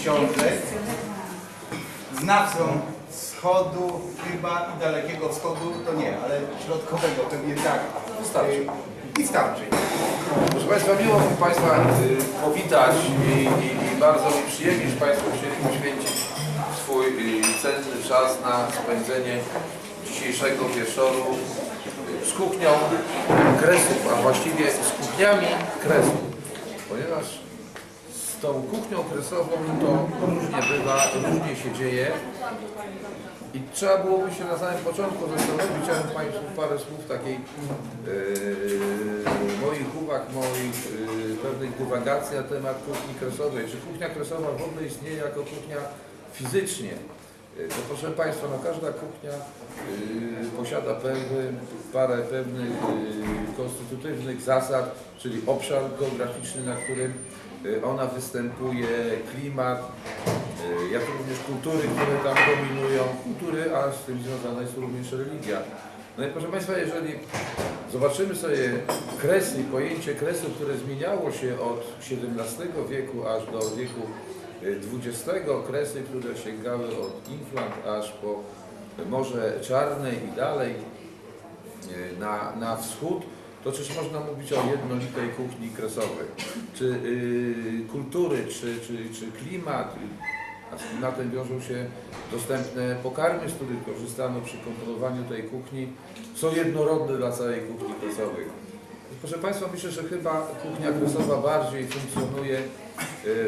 książek, znawcą wschodu chyba i dalekiego wschodu, to nie, ale środkowego pewnie tak. Wystarczy. I starczy. Proszę Państwa, miło mi Państwa y, powitać i, i, i bardzo mi przyjemnie, że Państwo chcieli poświęcić swój y, cenny czas na spędzenie dzisiejszego wieczoru z kuchnią Kresów, a właściwie z kuchniami Kresów. Ponieważ tą kuchnią kresową to różnie bywa, różnie się dzieje. I trzeba byłoby się na samym początku zastanowić, chciałem Państwu parę słów takiej yy, moich uwag, moich yy, pewnych dywagacji na temat kuchni kresowej. Czy kuchnia kresowa w ogóle istnieje jako kuchnia fizycznie? Yy, To proszę Państwa, no każda kuchnia yy, posiada pewne, parę pewnych yy, konstytutywnych zasad, czyli obszar geograficzny, na którym ona występuje, klimat, yy, jak również kultury, które tam dominują, kultury, a z tym związana jest również religia. No i proszę Państwa, jeżeli zobaczymy sobie kresy, pojęcie kresu, które zmieniało się od XVII wieku aż do wieku XX, kresy, które sięgały od Inflant aż po Morze Czarne i dalej na, na wschód, to czyż można mówić o jednolitej kuchni kresowej? Czy y, kultury, czy, czy, czy klimat, a z klimatem wiążą się dostępne pokarmy, z których korzystano przy komponowaniu tej kuchni, są jednorodne dla całej kuchni kresowej. Proszę Państwa, myślę, że chyba kuchnia kresowa bardziej funkcjonuje y,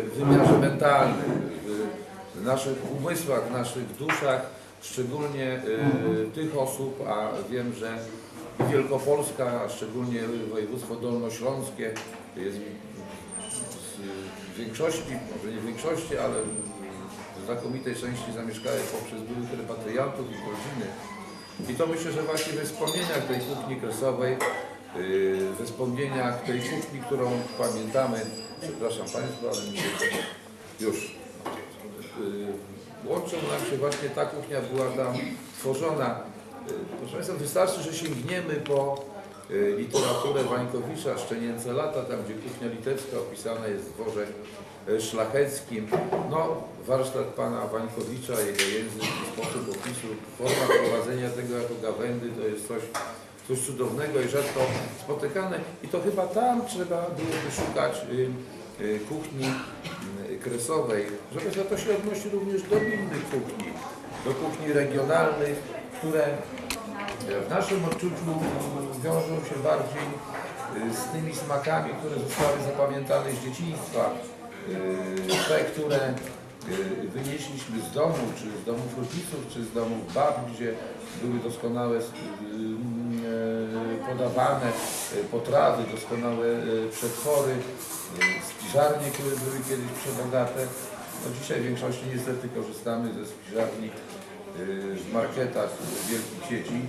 w wymiarze mentalnym, w- naszych umysłach, w naszych duszach, szczególnie y, tych osób, a wiem, że Wielkopolska, szczególnie województwo dolnośląskie jest z większości, może nie w większości, ale w znakomitej części zamieszkałe poprzez byłych repatriantów i rodziny. I to myślę, że właśnie we wspomnieniach tej kuchni kresowej, yy, we wspomnieniach tej kuchni, którą pamiętamy, przepraszam Państwa, ale już yy, łączą nam się właśnie ta kuchnia była tam tworzona. Proszę Państwa, wystarczy, że sięgniemy po yy, literaturę Wańkowicza, Szczenięce lata, tam gdzie kuchnia litewska opisana jest w dworze yy, szlacheckim. No, warsztat pana Wańkowicza, jego język sposób opisu, forma prowadzenia tego jako gawędy to jest coś, coś cudownego i rzadko spotykane. I to chyba tam trzeba byłoby szukać y, y, kuchni y, kresowej. Żeby to się odnosi również do innych kuchni, do kuchni regionalnych, które w naszym odczuciu wiążą się bardziej y, z tymi smakami, które zostały zapamiętane z dzieciństwa. Y, Te, które wynieśliśmy z domu, czy z domów rodziców, czy z domów bab, gdzie były doskonałe podawane potrawy, doskonałe przetwory, spiżarnie, które były kiedyś przebogate. No dzisiaj w większości niestety korzystamy ze spiżarni w marketach wielkich sieci.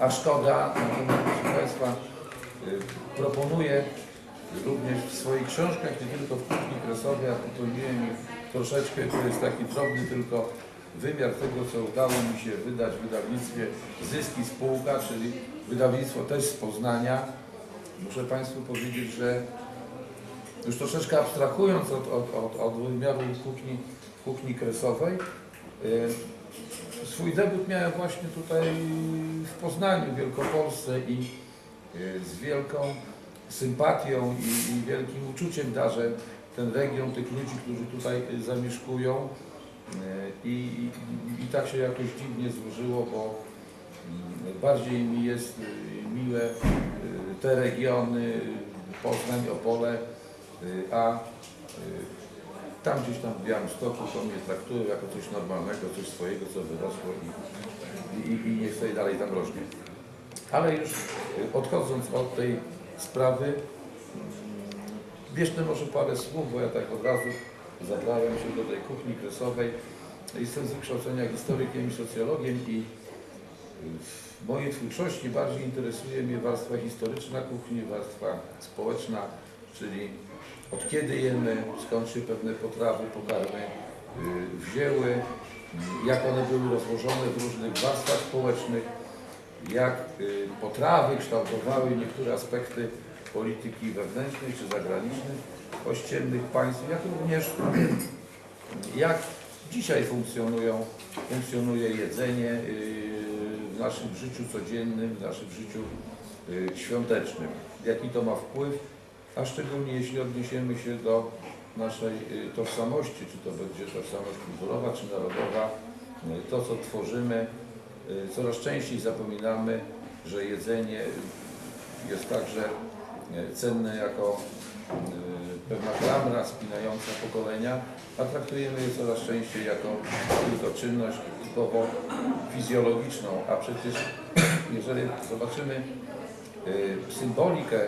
A szkoda, natomiast proszę Państwa, y, proponuję również w swoich książkach, nie tylko w kuchni kresowej, a popełniłem ich troszeczkę, to jest taki drobny tylko wymiar tego, co udało mi się wydać w wydawnictwie Zyski Spółka, czyli wydawnictwo też z Poznania. Muszę Państwu powiedzieć, że już troszeczkę abstrahując od, od, od, od wymiaru kuchni, kuchni kresowej, y, Swój debiut miałem właśnie tutaj w Poznaniu, w Wielkopolsce i y, z wielką sympatią i, i wielkim uczuciem darzę ten region, tych ludzi, którzy tutaj y, zamieszkują. Y, I, i, I tak się jakoś dziwnie złożyło, bo bardziej mi jest y, miłe y, te regiony, Poznań, Opole, y, a y, tam gdzieś tam w Białymstoku to mnie traktują jako coś normalnego, coś swojego, co wyrosło i, i, i niech sobie dalej tam rośnie. Ale już y, odchodząc od tej sprawy, mm, bierzmy może parę słów, bo ja tak od razu zabrałem się do tej kuchni kresowej. Jestem z wykształcenia historykiem i socjologiem i w mojej twórczości bardziej interesuje mnie warstwa historyczna kuchni, warstwa społeczna, czyli od kiedy jemy, skąd się pewne potrawy, pokarmy y, wzięły, y, jak one były rozłożone w różnych warstwach społecznych, jak y, potrawy kształtowały niektóre aspekty polityki wewnętrznej czy zagranicznej ościennych państw, jak również jak dzisiaj funkcjonują, funkcjonuje jedzenie yy, w naszym życiu codziennym, w naszym życiu świątecznym. Jaki to ma wpływ, a szczególnie jeśli odniesiemy się do naszej yy, tożsamości, czy to będzie tożsamość kulturowa, czy narodowa, yy, to co tworzymy, yy, coraz częściej zapominamy, że jedzenie jest także cenne jako pewna klamra spinająca pokolenia, a traktujemy je coraz częściej jako tylko czynność typowo fizjologiczną, a przecież jeżeli zobaczymy y, symbolikę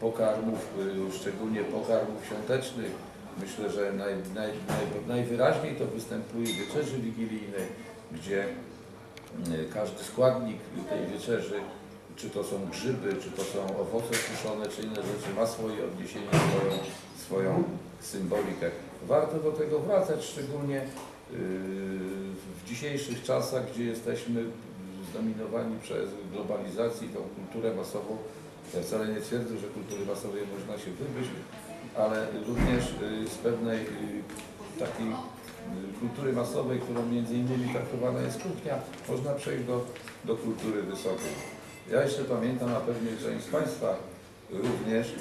pokarmów, y, szczególnie pokarmów świątecznych, myślę, że naj, naj, naj, najwyraźniej to występuje w wieczerzy wigilijnej, gdzie y, każdy składnik tej wieczerzy, czy to są grzyby, czy to są owoce suszone, czy inne rzeczy, ma swoje odniesienie, swoją, swoją symbolikę. Warto do tego wracać, szczególnie yy, w dzisiejszych czasach, gdzie jesteśmy zdominowani przez globalizację i tą kulturę masową. Ja wcale nie twierdzę, że kultury masowej można się wybyć, ale również yy, z pewnej yy, takiej yy, kultury masowej, którą między innymi traktowana jest kuchnia, można przejść do, do kultury wysokiej. Ja jeszcze pamiętam, a pewnie część z Państwa również, y,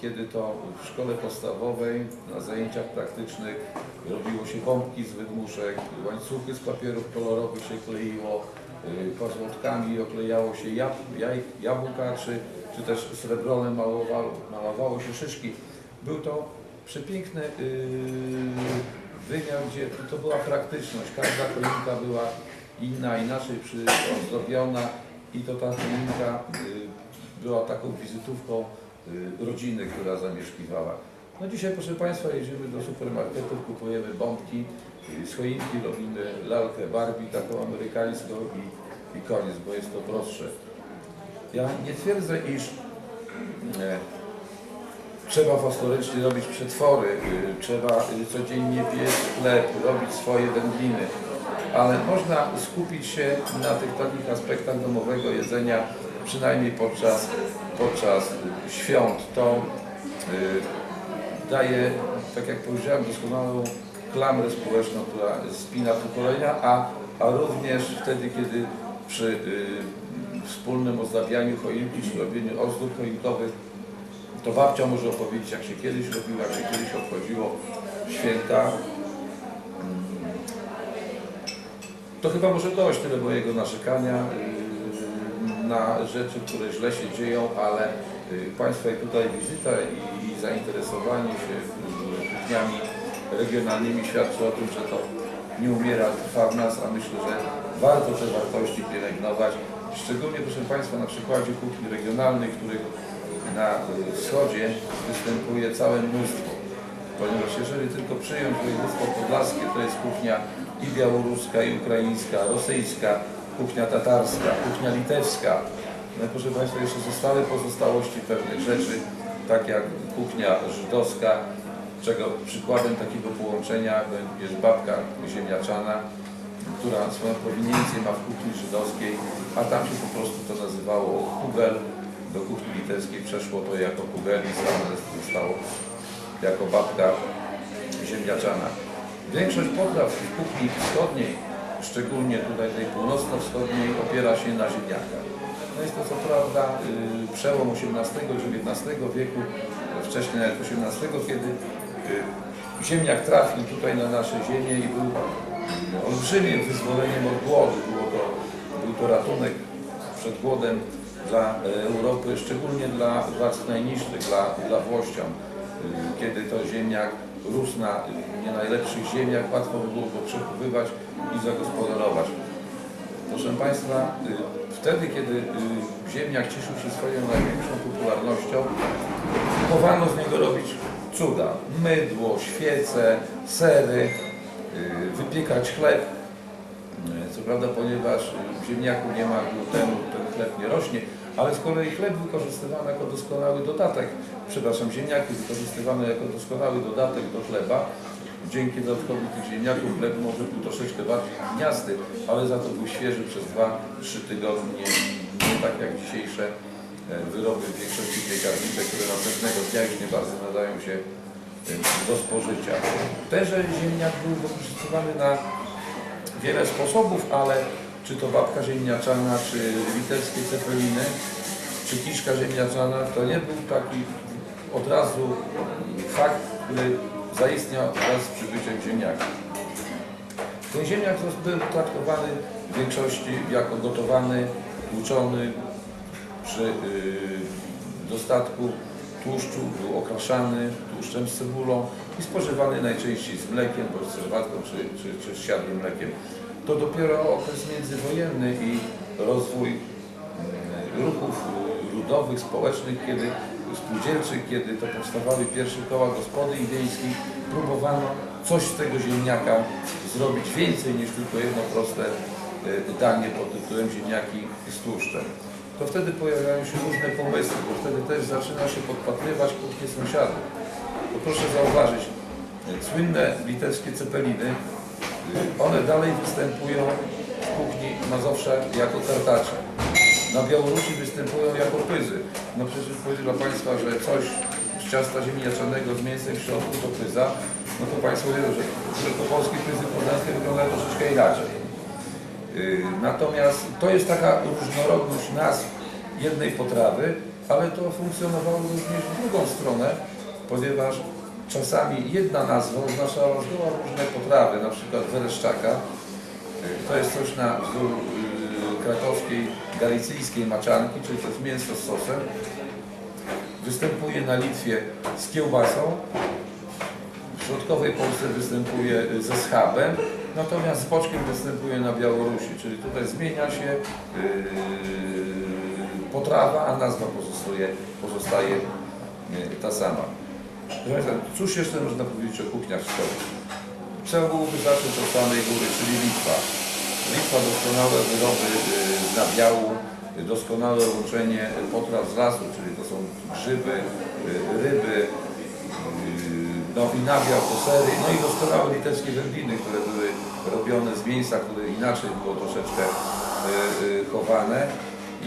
kiedy to w szkole podstawowej na zajęciach praktycznych robiło się bombki z wydmuszek, łańcuchy z papierów kolorowych się kleiło, y, pozłotkami oklejało się jabłka, czy, czy też srebrolem malowało, malowało się szyszki. Był to przepiękny yy, wymiar, gdzie to była praktyczność. Każda choinka była inna, inaczej przyozdobiona i to ta choinka y, była taką wizytówką y, rodziny, która zamieszkiwała. No dzisiaj, proszę Państwa, jedziemy do supermarketów, kupujemy bombki, y, z choinki robimy lalkę Barbie, taką amerykańską i, i koniec, bo jest to prostsze. Ja nie twierdzę, iż e, trzeba fosforycznie robić przetwory, y, trzeba y, codziennie piec chleb, robić swoje wędliny, ale można skupić się na tych takich aspektach domowego jedzenia, przynajmniej podczas, podczas świąt. To y, daje, tak jak powiedziałem, doskonałą klamrę społeczną, która spina pokolenia, a, a również wtedy, kiedy przy y, wspólnym ozdabianiu choinki robieniu ozdób choinkowych to babcia może opowiedzieć, jak się kiedyś robiło, jak się kiedyś obchodziło święta. To chyba może dość tyle mojego narzekania yy, na rzeczy, które źle się dzieją, ale yy, Państwa tutaj wizyta i, i zainteresowanie się yy, kuchniami regionalnymi świadczy o tym, że to nie umiera, trwa w nas, a myślę, że warto te wartości pielęgnować. Szczególnie, proszę Państwa, na przykładzie kuchni regionalnych, których na wschodzie występuje całe mnóstwo. Ponieważ jeżeli tylko przyjąć województwo podlaskie, to jest kuchnia i białoruska, i ukraińska, rosyjska, kuchnia tatarska, kuchnia litewska. No proszę Państwa, jeszcze zostały pozostałości pewnych rzeczy, tak jak kuchnia żydowska, czego przykładem takiego połączenia jest babka ziemniaczana, która swoją prowiniencję ma w kuchni żydowskiej, a tam się po prostu to nazywało kugel, do kuchni litewskiej przeszło to jako kugelis, a zostało jako babka ziemniaczana. Większość potraw w kuchni wschodniej, szczególnie tutaj tej północno-wschodniej, opiera się na ziemniakach. No jest to co prawda y, przełom XVIII-XIX wieku, wcześniej nawet XVIII, kiedy y, ziemniak trafił tutaj na nasze ziemię i był olbrzymim wyzwoleniem od głodu. Było to, był to ratunek przed głodem dla e, Europy, szczególnie dla warstw najniższych, dla, dla Włościan. Y, Kiedy to ziemniak rósł na nie najlepszych ziemiach, łatwo było go przechowywać i zagospodarować. Proszę Państwa, y, wtedy, kiedy ziemniak cieszył się swoją największą popularnością, próbowano z niego robić cuda. Mydło, świece, sery, wypiekać chleb. Y, Co prawda, ponieważ w ziemniaku nie ma glutenu, ten chleb nie rośnie, ale z kolei chleb wykorzystywano jako doskonały dodatek, przepraszam, ziemniaki wykorzystywane jako doskonały dodatek do chleba. Dzięki dodatkowi tych ziemniaków chleb może był troszeczkę bardziej gniazdy, ale za to był świeży przez 2-3 tygodnie, nie tak jak dzisiejsze wyroby w większości piekarnicze, które następnego dnia już nie bardzo nadają się e, do spożycia. Tenże ziemniak był wykorzystywany na wiele sposobów, ale czy to babka ziemniaczana, czy litewskie cepeliny, czy kiszka ziemniaczana, to nie był taki od razu fakt, który zaistniał wraz z przybyciem ziemniaka. Ten ziemniak był traktowany w większości jako gotowany, tłuczony przy yy, dostatku tłuszczu, był okraszany tłuszczem z cebulą i spożywany najczęściej z mlekiem, bądź z herbatką, czy, czy, czy z siadłym mlekiem. To dopiero okres międzywojenny i rozwój mm, ruchów y, ludowych, społecznych, kiedy spółdzielczych, kiedy to powstawały pierwsze koła gospodyń wiejskich, próbowano coś z tego ziemniaka zrobić więcej niż tylko jedno proste y, danie pod tytułem ziemniaki z tłuszczem. To wtedy pojawiają się różne pomysły, bo wtedy też zaczyna się podpatrywać kuchnię sąsiadów. To proszę zauważyć, słynne litewskie cepeliny, y, one dalej występują w kuchni Mazowsza jako kartacze. Na Białorusi występują jako pyzy. No przecież powiedz dla Państwa, że coś z ciasta ziemniaczanego z mięsem w środku to pyza, no to Państwo wiedzą, że wielkopolskie pyzy poznańskie wyglądają troszeczkę inaczej. Yy, Natomiast to jest taka różnorodność nazw jednej potrawy, ale to funkcjonowało również w drugą stronę, ponieważ czasami jedna nazwa oznaczała zgoła różne potrawy, na przykład wereszczaka. Yy, To jest coś na wzór yy, krakowskiej, galicyjskiej maczanki, czyli to jest mięso z sosem. Występuje na Litwie z kiełbasą, w środkowej Polsce występuje y, ze schabem, natomiast z boczkiem występuje na Białorusi, czyli tutaj zmienia się yy, potrawa, a nazwa pozostaje, pozostaje yy, ta sama. Cóż jeszcze można powiedzieć o kuchniach wschodnich? Trzeba byłoby zacząć od samej góry, czyli Litwa. Litwa doskonałe wyroby z nabiału, yy, doskonałe łączenie potraw z lasu, czyli to są grzyby, ryby, yy, no i nabiał to sery, no i doskonałe litewskie wędliny, które były robione z mięsa, które inaczej było troszeczkę yy, yy, chowane,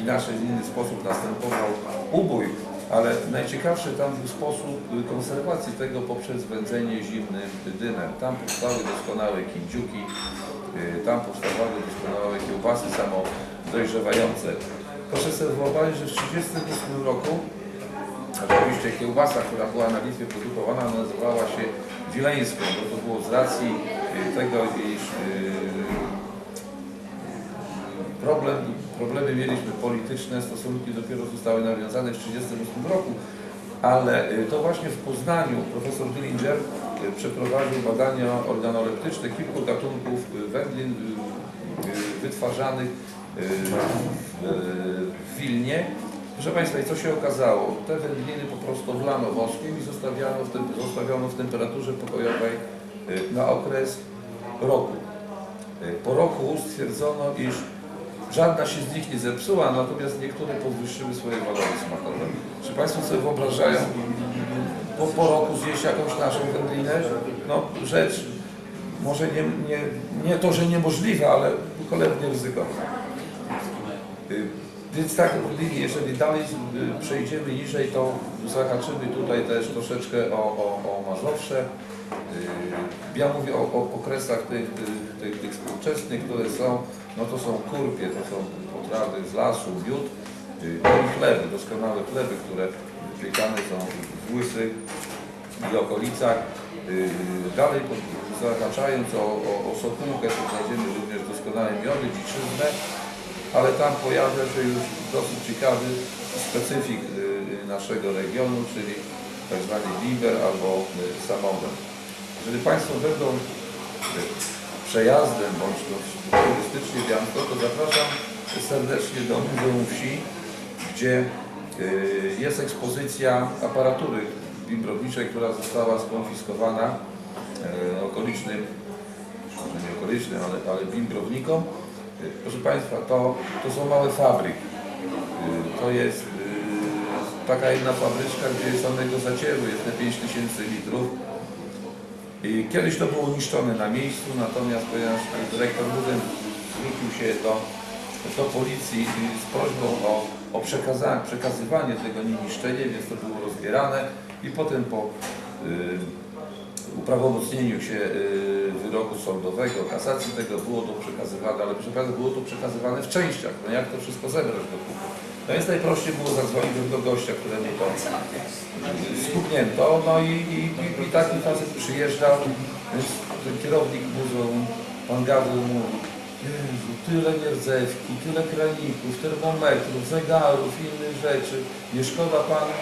inaczej w inny sposób następował ubój, ale najciekawszy tam był sposób konserwacji tego poprzez wędzenie zimnym dymem. Tam powstały doskonałe kindziuki, yy, tam powstawały doskonałe kiełbasy samo dojrzewające. Proszę sobie wyobrazić, że w 1938 roku Oczywiście kiełbasa, która była na Litwie produkowana, nazywała się wileńską, bo to było z racji y, tego, iż y, problem, problemy mieliśmy polityczne, stosunki dopiero zostały nawiązane w 1938 roku, ale y, to właśnie w Poznaniu profesor Dillinger przeprowadził badania organoleptyczne kilku gatunków wędlin wytwarzanych w Wilnie Proszę Państwa, i co się okazało? Te wędliny po prostu wlano woskiem i zostawiano w, zostawiono w temperaturze pokojowej y, na okres roku. Y, Po roku stwierdzono, iż żadna się z nich nie zepsuła, natomiast niektóre podwyższyły swoje walory smakowe. Czy Państwo sobie wyobrażają po, po roku zjeść jakąś naszą wędlinę? No rzecz może nie, nie, nie to, że niemożliwa, ale cholernie ryzykowna. Y, Więc tak, jeżeli dalej y, przejdziemy niżej, to zahaczymy tutaj też troszeczkę o, o, o Mazowsze. Y, Ja mówię o, o okresach tych, tych, tych, tych współczesnych, które są, no to są kurpie, to są potrawy z lasu, miód, y, no i chleby, doskonałe chleby, które wypiekane są w Łysych i okolicach. Y, Dalej zahaczając o, o, o Sokółkę, to znajdziemy również doskonałe miody, dziczyznę, ale tam pojawia się już dosyć ciekawy specyfik y, y, naszego regionu, czyli tak zwany biber albo y, samogon. Jeżeli Państwo będą przejazdem bądź turystycznie w Janko, to zapraszam serdecznie do Muzeum Wsi, gdzie jest ekspozycja aparatury bimbrowniczej, która została skonfiskowana okolicznym, może nie okolicznym, ale, ale. Proszę Państwa, to, to są małe fabryki. Y, To jest y, taka jedna fabryczka, gdzie samego zacieru jest te 5000 litrów. I kiedyś to było niszczone na miejscu, natomiast ponieważ dyrektor muzeum zwrócił się do do policji z prośbą o, o przekazywanie tego niszczenie, więc to było rozbierane i potem po y, uprawomocnieniu się y, wyroku sądowego, kasacji tego było to przekazywane, ale było to przekazywane w częściach. No jak to wszystko zebrać do kupy? No więc najprościej było zadzwonić do gościa, któremu to skupnięto, no i, i, i, i taki facet przyjeżdżał, ten kierownik muzeum, pan Gawu mówi, Jezu, tyle nierdzewki, tyle kraników, termometrów, zegarów, innych rzeczy, nie szkoda panu?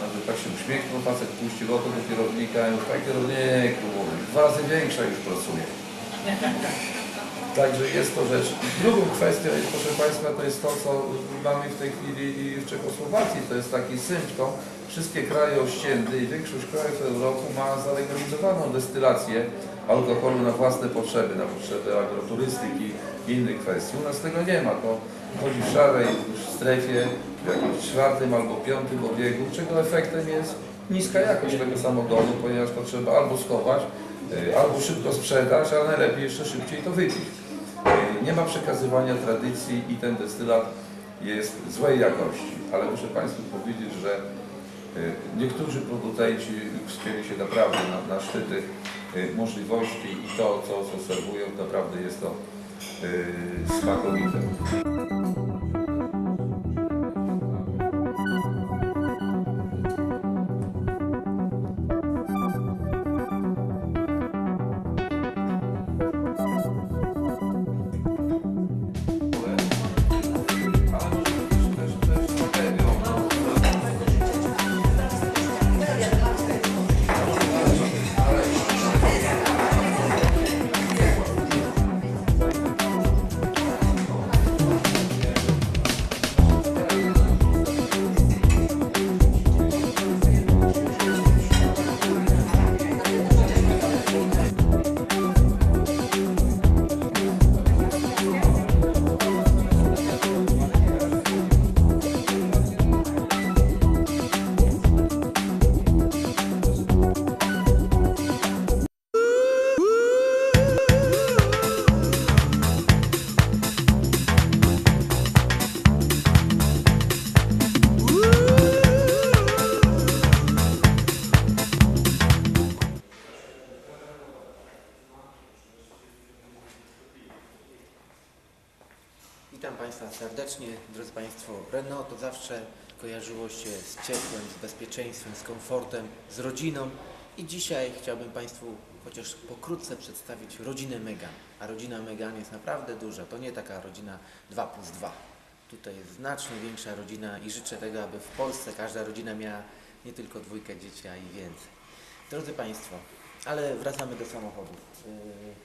Nawet tak się uśmiechnął, facet puścił oko do kierownika i mówi, kierowniku, dwa razy większa już pracuje. Także jest to rzecz. Drugą kwestią, proszę Państwa, to jest to, co mamy w tej chwili i w Czechosłowacji. To jest taki symptom. Wszystkie kraje ościęte i większość krajów Europy ma zalegalizowaną destylację alkoholu na własne potrzeby, na potrzeby agroturystyki i innych kwestii. U nas tego nie ma. To chodzi w szarej strefie, w jakimś czwartym albo piątym obiegu, czego efektem jest niska jakość tego samochodu, ponieważ to trzeba albo schować, y, albo szybko sprzedać, ale najlepiej jeszcze szybciej to wypić. Y, Nie ma przekazywania tradycji i ten destylat jest złej jakości, ale muszę Państwu powiedzieć, że y, niektórzy producenci wspięli się naprawdę na, na szczyty możliwości i to, co, co serwują, naprawdę jest to smakowite. Kojarzyło się z ciepłem, z bezpieczeństwem, z komfortem, z rodziną. I dzisiaj chciałbym Państwu chociaż pokrótce przedstawić rodzinę Megan. A rodzina Megan jest naprawdę duża. To nie taka rodzina 2 plus 2. Tutaj jest znacznie większa rodzina i życzę tego, aby w Polsce każda rodzina miała nie tylko dwójkę dzieci, a i więcej. Drodzy Państwo, ale wracamy do samochodów.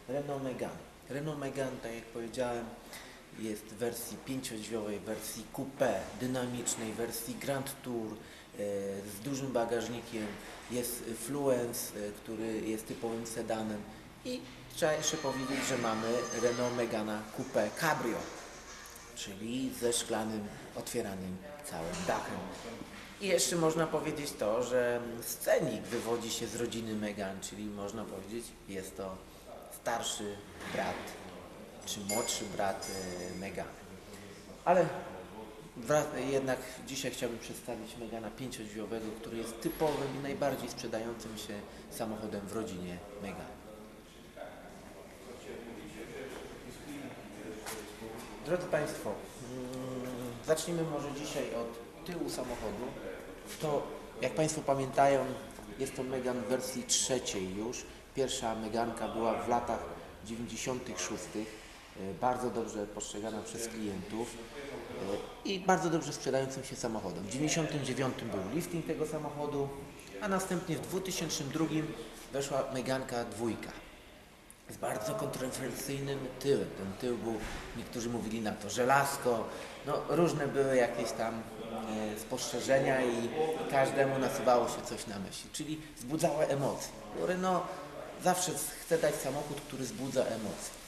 Yy, Renault Megane. Renault Megane, tak jak powiedziałem, jest w wersji pięciodźwiowej, wersji coupé, dynamicznej, wersji Grand Tour yy, z dużym bagażnikiem. Jest Fluence, yy, który jest typowym sedanem. I trzeba jeszcze powiedzieć, że mamy Renault Megana Coupé Cabrio czyli ze szklanym otwieranym całym dachem. I jeszcze można powiedzieć to, że scenik wywodzi się z rodziny Megan, czyli można powiedzieć jest to starszy brat czy młodszy brat e, Megany. Ale jednak dzisiaj chciałbym przedstawić Megana pięciodźwiowego, który jest typowym i najbardziej sprzedającym się samochodem w rodzinie Megany. Drodzy Państwo, mm, zacznijmy może dzisiaj od tyłu samochodu. To, jak Państwo pamiętają, jest to Megan w wersji trzeciej już. Pierwsza Meganka była w latach 96. e, Bardzo dobrze postrzegana przez klientów e, i bardzo dobrze sprzedającym się samochodem. W 99 był lifting tego samochodu, a następnie w 2002 weszła Meganka dwójka z bardzo kontrowersyjnym tyłem. Ten tył był, niektórzy mówili na to żelazko, no różne były jakieś tam e, spostrzeżenia i każdemu nasuwało się coś na myśl, czyli wzbudzała emocje. Renault zawsze chce dać samochód, który wzbudza emocje.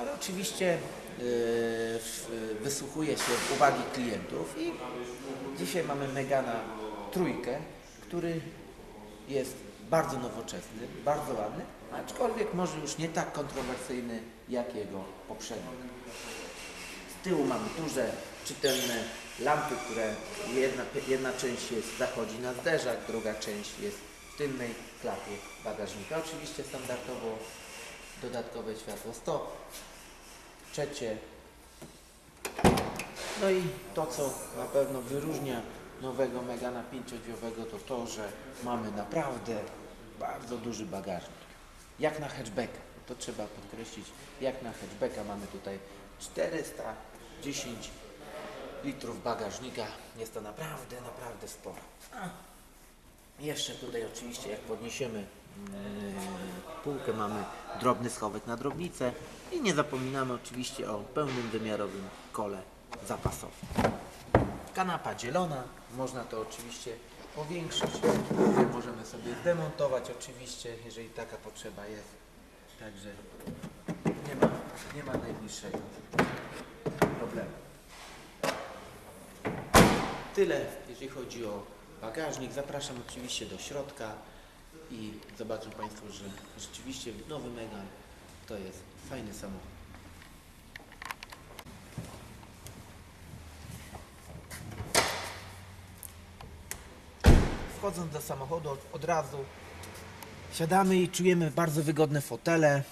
Ale oczywiście e, wysłuchuje się uwagi klientów i dzisiaj mamy Megana trójkę, który jest bardzo nowoczesny, bardzo ładny, aczkolwiek może już nie tak kontrowersyjny jak jego poprzednik. Z tyłu mamy duże, czytelne lampy, które jedna, jedna część jest, zachodzi na zderzak, druga część jest w tylnej klapie bagażnika. Oczywiście standardowo dodatkowe światło stop, trzecie. No i to, co na pewno wyróżnia nowego Megana 5-drzwiowego, to to, że mamy naprawdę bardzo duży bagażnik. Jak na hatchbacka, to trzeba podkreślić, jak na hatchbacka mamy tutaj 410 litrów bagażnika. Jest to naprawdę, naprawdę sporo. A jeszcze tutaj oczywiście, jak podniesiemy półkę, mamy drobny schowek na drobnicę i nie zapominamy oczywiście o pełnym wymiarowym kole zapasowym. Kanapa dzielona, można to oczywiście powiększyć, możemy sobie zdemontować oczywiście, jeżeli taka potrzeba jest. Także nie ma, nie ma najbliższego problemu. Tyle, jeżeli chodzi o bagażnik. Zapraszam oczywiście do środka i zobaczą Państwo, że rzeczywiście nowy Megan to jest fajny samochód. Wchodząc do samochodu od- razu siadamy i czujemy bardzo wygodne fotele,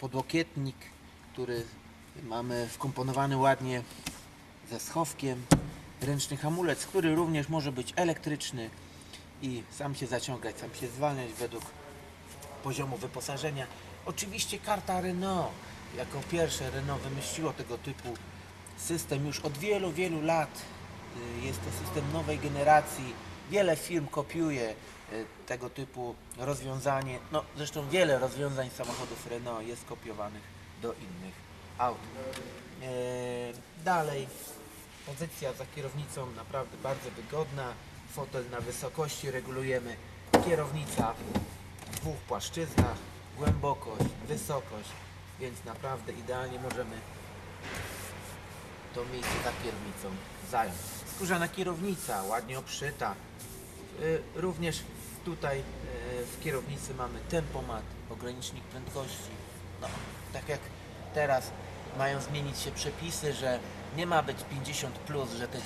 podłokietnik, który mamy wkomponowany ładnie ze schowkiem, ręczny hamulec, który również może być elektryczny i sam się zaciągać, sam się zwalniać według poziomu wyposażenia. Oczywiście karta Renault, jako pierwsze Renault wymyśliło tego typu system już od wielu, wielu lat. Y, Jest to system nowej generacji. Wiele firm kopiuje y, tego typu rozwiązanie. No, zresztą wiele rozwiązań samochodów Renault jest kopiowanych do innych aut. E, Dalej, pozycja za kierownicą naprawdę bardzo wygodna. Fotel na wysokości regulujemy. Kierownica w dwóch płaszczyznach, głębokość, wysokość, więc naprawdę idealnie możemy to miejsce za kierownicą zająć. Skórzana kierownica, ładnie obszyta. Y, Również tutaj y, w kierownicy mamy tempomat, ogranicznik prędkości. No, tak jak teraz mają zmienić się przepisy, że nie ma być 50 plus, że te 10%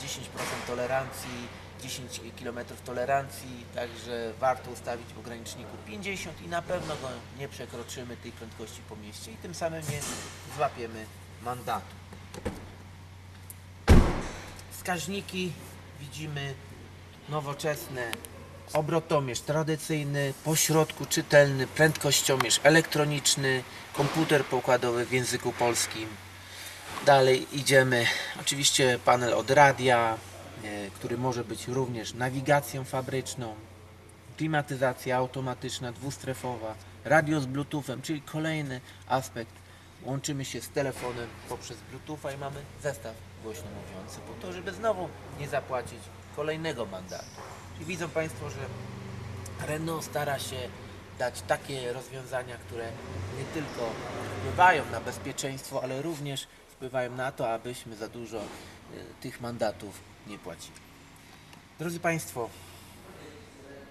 tolerancji, 10 km tolerancji, także warto ustawić w ograniczniku 50 i na pewno go nie przekroczymy tej prędkości po mieście i tym samym nie złapiemy mandatu. Wskaźniki widzimy nowoczesne, obrotomierz tradycyjny, po środku czytelny, prędkościomierz elektroniczny, komputer pokładowy w języku polskim. Dalej idziemy, oczywiście panel od radia, który może być również nawigacją fabryczną, klimatyzacja automatyczna, dwustrefowa, radio z bluetoothem, czyli kolejny aspekt. Łączymy się z telefonem poprzez bluetootha i mamy zestaw głośno mówiący, po to, żeby znowu nie zapłacić kolejnego mandatu. I widzą Państwo, że Renault stara się dać takie rozwiązania, które nie tylko wpływają na bezpieczeństwo, ale również wpływają na to, abyśmy za dużo y, tych mandatów nie płacili. Drodzy Państwo,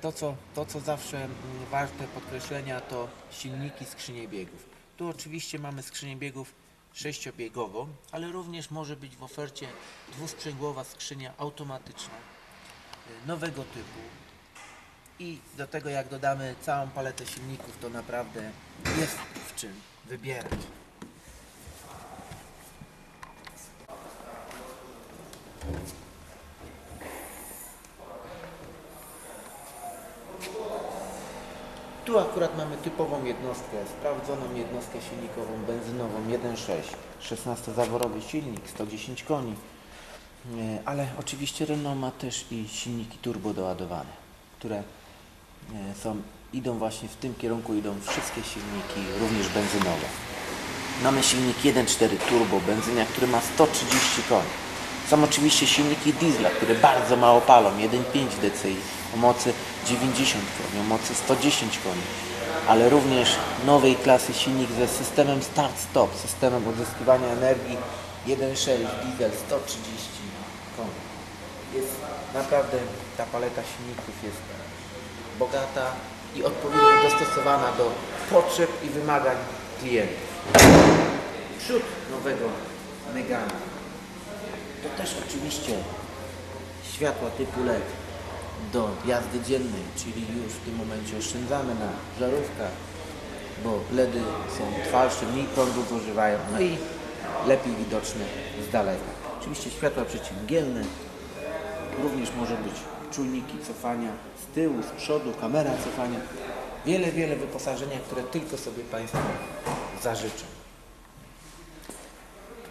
to co, to, co zawsze mm, warte podkreślenia, to silniki skrzynie biegów. Tu oczywiście mamy skrzynię biegów sześciobiegową, ale również może być w ofercie dwusprzęgłowa skrzynia automatyczna y, nowego typu. I do tego jak dodamy całą paletę silników, to naprawdę jest w czym wybierać. Tu akurat mamy typową jednostkę, sprawdzoną jednostkę silnikową benzynową 1.6, 16-zaworowy silnik, 110 koni, E, ale oczywiście Renault ma też i silniki turbo doładowane, które e, są, idą właśnie w tym kierunku, idą wszystkie silniki, również benzynowe. Mamy silnik 1.4 turbo benzynia, który ma 130 koni. Są oczywiście silniki diesla, które bardzo mało palą, 1.5 dci o mocy 90 koni, o mocy 110 koni, ale również nowej klasy silnik ze systemem start-stop, systemem odzyskiwania energii 1.6 diesel 130 koni. Jest naprawdę ta paleta silników jest bogata i odpowiednio dostosowana do potrzeb i wymagań klientów. Przód nowego Megana To też oczywiście światła typu LED do jazdy dziennej, czyli już w tym momencie oszczędzamy na żarówkach, bo LEDy są trwalsze, mniej prądu zużywają, no i lepiej widoczne z daleka. Oczywiście światła przeciwmgielne, również może być czujniki cofania z tyłu, z przodu, kamera cofania. Wiele, wiele wyposażenia, które tylko sobie Państwo zażyczą.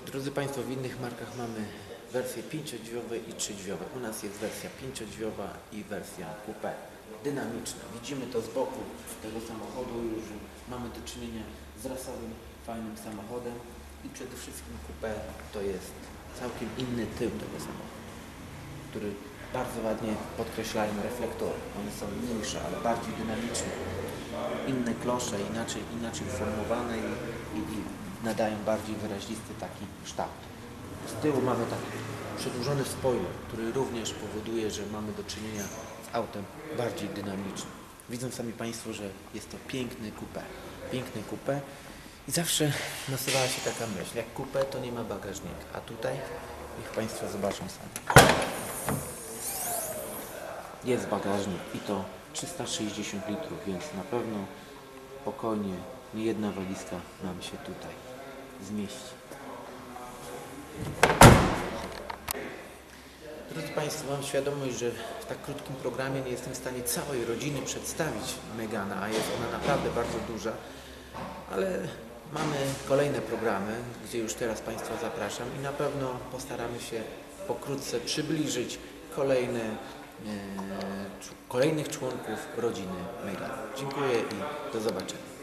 Drodzy Państwo, w innych markach mamy wersje 5-drzwiowe i 3-drzwiowe. U nas jest wersja 5-drzwiowa i wersja coupé. Dynamiczna. Widzimy to z boku tego samochodu już, mamy do czynienia z rasowym, fajnym samochodem i przede wszystkim coupé to jest całkiem inny tył tego samochodu, który bardzo ładnie podkreślają reflektory. One są mniejsze, ale bardziej dynamiczne. Inne klosze, inaczej, inaczej uformowane i, i, i nadają bardziej wyrazisty taki kształt. Z tyłu mamy taki przedłużony spoiler, który również powoduje, że mamy do czynienia z autem bardziej dynamicznym. Widzą sami Państwo, że jest to piękny coupé. Piękny coupé i zawsze nasuwała się taka myśl, jak coupé to nie ma bagażnika, a tutaj niech Państwo zobaczą sami. Jest bagażnik i to 360 litrów, więc na pewno spokojnie nie jedna walizka nam się tutaj zmieści. Drodzy Państwo, mam świadomość, że w tak krótkim programie nie jestem w stanie całej rodziny przedstawić Megana, a jest ona naprawdę bardzo duża, ale mamy kolejne programy, gdzie już teraz Państwa zapraszam i na pewno postaramy się pokrótce przybliżyć kolejne, e, kolejnych członków rodziny Megana. Dziękuję i do zobaczenia.